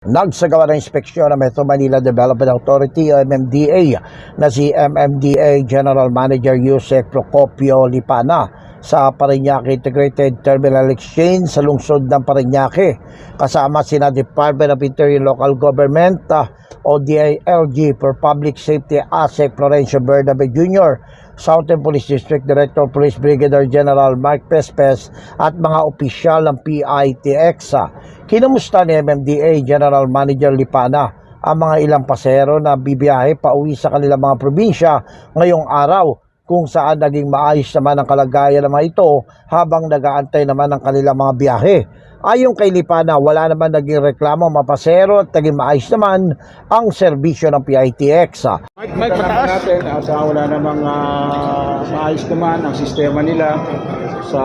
Nagsagawa ng inspeksyon ng Metro Manila Development Authority o MMDA na si MMDA General Manager Yusek Procopio Lipana sa Parañaque Integrated Terminal Exchange sa lungsod ng Parañaque kasama sina Department of Interior Local Government ah, o DILG for Public Safety ASEC Florencio Bernabe Jr. Southern Police District Director Police Brigadier General Mark Pespes at mga opisyal ng PITX. ah. Kinamusta ni MMDA General Manager Lipana ang mga ilang pasero na bibiyahe pauwi sa kanilang mga probinsya ngayong araw kung saan naging maayos naman ang kalagayan ng mga ito habang nagaantay naman ang kanilang mga biyahe. Ayon kay Lipana, wala naman naging reklamo ang mga pasero at naging maayos naman ang serbisyo ng PITX. ah. Mike, Mike, mataas. natin, asa wala namang ah, maayos naman ang sistema nila sa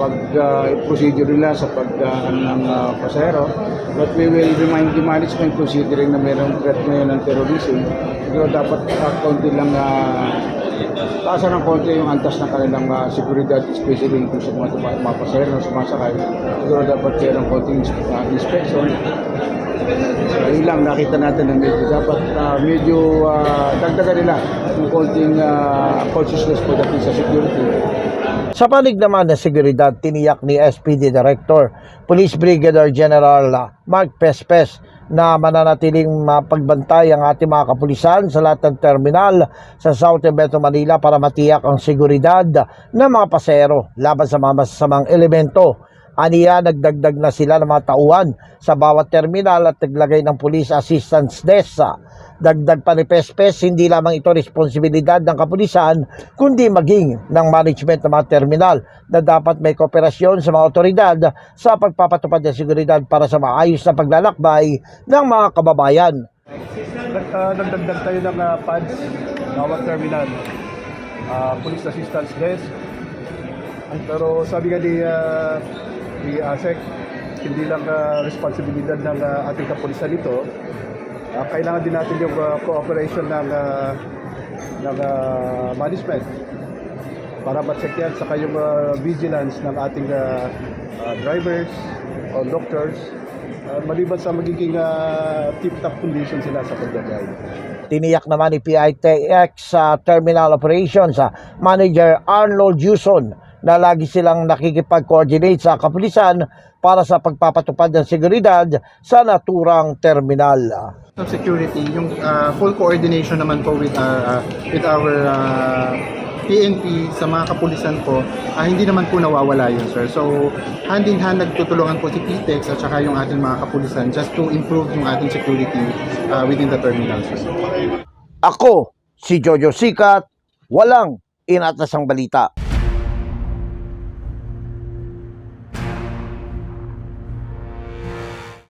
pag-procedure nila sa pag uh, ng ah, pasahero. But we will remind the management considering na mayroong threat ngayon ng terrorism. Siguro dapat uh, konti lang uh, taasan ng konti yung antas ng kanilang uh, seguridad, especially kung sa mga, pasahero na sumasakay. Siguro dapat mayroong konting uh, inspection. So, yun lang, nakita natin na medyo dapat ah, medyo ah, dagdagan nila yung konting uh, consciousness pagdating sa security. Sa panig naman ng seguridad, tiniyak ni SPD Director, Police Brigadier General Mark Pespes na mananatiling mapagbantay ang ating mga kapulisan sa lahat ng terminal sa Southern Metro Manila para matiyak ang seguridad ng mga pasero laban sa mga masasamang elemento. Aniya, nagdagdag na sila ng mga tauhan sa bawat terminal at naglagay ng Police Assistance Desk. Dagdag pa ni Pespes, hindi lamang ito responsibilidad ng kapulisan, kundi maging ng management ng mga terminal na dapat may kooperasyon sa mga otoridad sa pagpapatupad ng seguridad para sa maayos na paglalakbay ng mga kababayan. Uh, nagdagdag tayo ng uh, pads bawat terminal. Uh, police assistance desk. Pero sabi nga ni, uh, ni ASEC, hindi lang uh, responsibilidad ng uh, ating kapulisan ito. Uh, kailangan din natin yung uh, cooperation ng, uh, ng uh, management para ma-check yan. Saka yung uh, vigilance ng ating uh, uh, drivers o doctors. Uh, maliban sa magiging uh, tip-top condition sila sa pagdadrive. Tiniyak naman ni PITX sa Terminal Operations sa Manager Arnold Yuson na lagi silang nakikipag-coordinate sa kapulisan para sa pagpapatupad ng seguridad sa naturang terminal. of security, yung uh, full coordination naman po with our, uh, with our uh, PNP sa mga kapulisan po, ah, hindi naman po nawawala yun, sir. So, hand in hand nagtutulungan po si PTEX at saka yung ating mga kapulisan just to improve yung ating security uh, within the terminal, sir. Ako, si Jojo Sikat, walang inatasang balita.